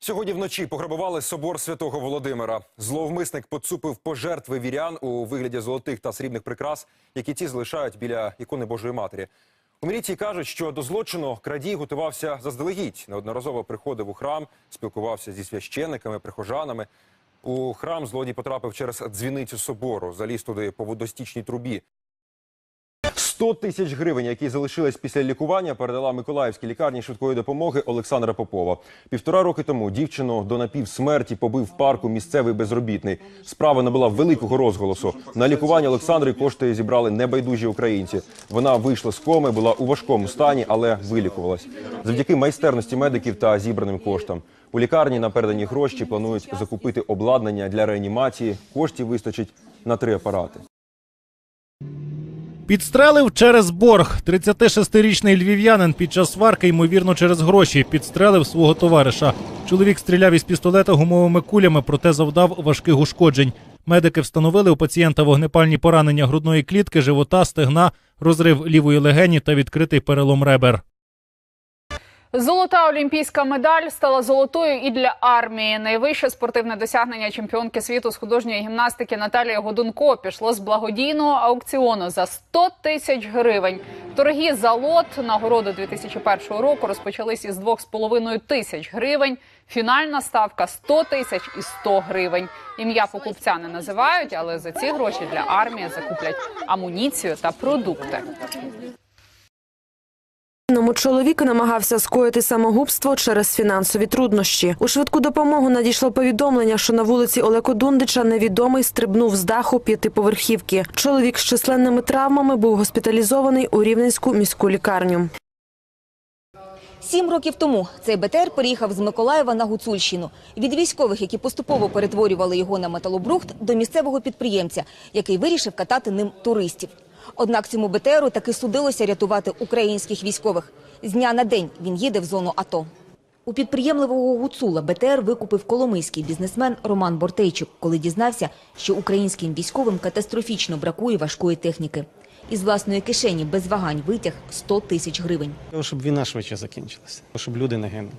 Сьогодні вночі пограбували собор святого Володимира. Зловмисник поцупив пожертви вірян у вигляді золотих та срібних прикрас, які ті залишають біля ікони Божої Матері. У міліції кажуть, що до злочину крадій готувався заздалегідь. Неодноразово приходив у храм, спілкувався зі священниками, прихожанами. У храм злодій потрапив через дзвіницю собору, заліз туди по водостічній трубі. 100 тисяч гривень, які залишились після лікування, передала Миколаївській лікарні швидкої допомоги Олександра Попова. Півтора роки тому дівчину до напівсмерті побив в парку місцевий безробітний. Справа набула великого розголосу. На лікування Олександри кошти зібрали небайдужі українці. Вона вийшла з коми, була у важкому стані, але вилікувалась. Завдяки майстерності медиків та зібраним коштам. У лікарні на передані гроші планують закупити обладнання для реанімації. Коштів вистачить на три апарати. Підстрелив через борг. 36-річний львів'янин під час сварки, ймовірно, через гроші, підстрелив свого товариша. Чоловік стріляв із пістолета гумовими кулями, проте завдав важких ушкоджень. Медики встановили у пацієнта вогнепальні поранення грудної клітки, живота, стегна, розрив лівої легені та відкритий перелом ребер. Золота олімпійська медаль стала золотою і для армії. Найвище спортивне досягнення чемпіонки світу з художньої гімнастики Наталії Годунко пішло з благодійного аукціону за 100 тисяч гривень. Торги за лот нагороди 2001 року розпочались із 2,5 тисяч гривень. Фінальна ставка 100 тисяч і 100 гривень. Ім'я покупця не називають, але за ці гроші для армії закуплять амуніцію та продукти. Ному чоловік намагався скоїти самогубство через фінансові труднощі. У швидку допомогу надійшло повідомлення, що на вулиці Олеко Дундича невідомий стрибнув з даху п'ятиповерхівки. Чоловік з численними травмами був госпіталізований у Рівненську міську лікарню. Сім років тому цей БТР переїхав з Миколаєва на Гуцульщину. Від військових, які поступово перетворювали його на металобрухт, до місцевого підприємця, який вирішив катати ним туристів. Однак цьому БТРу таки судилося рятувати українських військових. З дня на день він їде в зону АТО. У підприємливого гуцула БТР викупив коломийський бізнесмен Роман Бортейчук, коли дізнався, що українським військовим катастрофічно бракує важкої техніки. Із власної кишені без вагань витяг 100 тисяч гривень. Щоб війна швидше закінчилася, щоб люди не гинули.